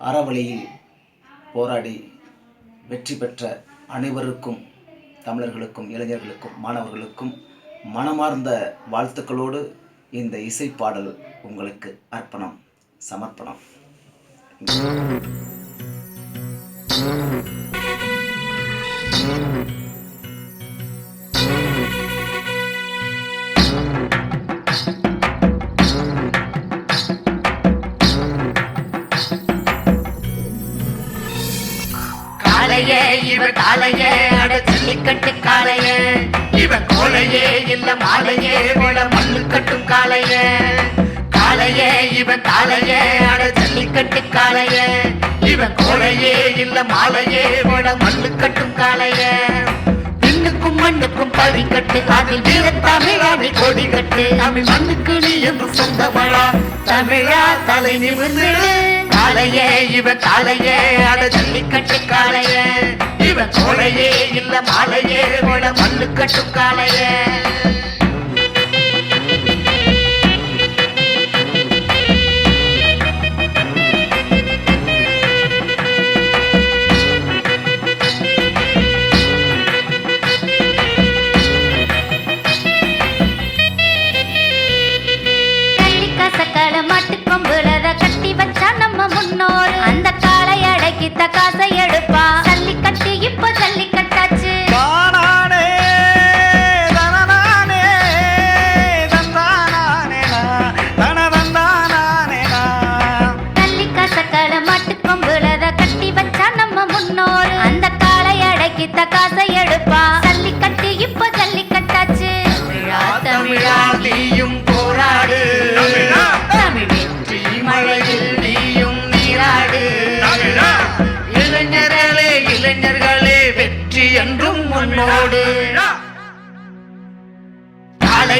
அறவழியில் போராடி வெற்றி பெற்ற அனைவருக்கும் தமிழர்களுக்கும் இளைஞர்களுக்கும் மாணவர்களுக்கும் மனமார்ந்த வாழ்த்துக்களோடு இந்த இசைப்பாடல் உங்களுக்கு அர்ப்பணம் சமர்ப்பணம். காளையே இவன் காளையே அட ஜல்லிக்கட்டு காலையே. இவன் கோலையே இல்ல மாலையே போல மல்லு கட்டும் காலையே. காலையே இவன் காளையே அட ஜல்லிக்கட்டு காலையே. இவன் கோலையே இல்ல மாலையே போல மல்லு கட்டும் காலையே. மண்ணுக்கும் மண்ணுக்கும் பறிக்கட்டு அதில் வீர தமிழாவை கொடி கட்டு அவை மண்ணுக்கு நீ என்று சொந்தமழா தமிழா தலை நிமிர்ந்து. காலையே இவ காலையே அட ஜல்லிக்கட்டு காலையே. இவன் கோளையே இல்ல மாலையே விட மல்லு கட்டும் காலையே.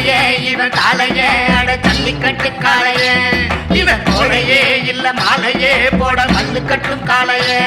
காளையே இவன் காளையே அட ஜல்லிக்கட்டு காலையே இவன் கோழையே இல்ல மாலையே போட மல்லு கட்டும் காலையே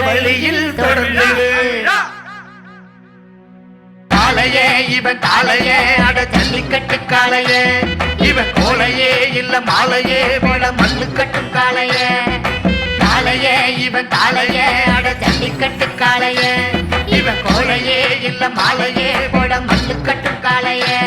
வழியில் தொடர்ந்திடு காலையே இவன் காளையே அட ஜல்லிக்கட்டு காலையே இவன் கோலையே இல்ல மாலையே விட மல்லு கட்டும் காலையே காளையே இவன் காளையே அட ஜல்லிக்கட்டு காலையே இவன் கோலையே இல்ல மாலையே விட மல்லு கட்டும் காளையே.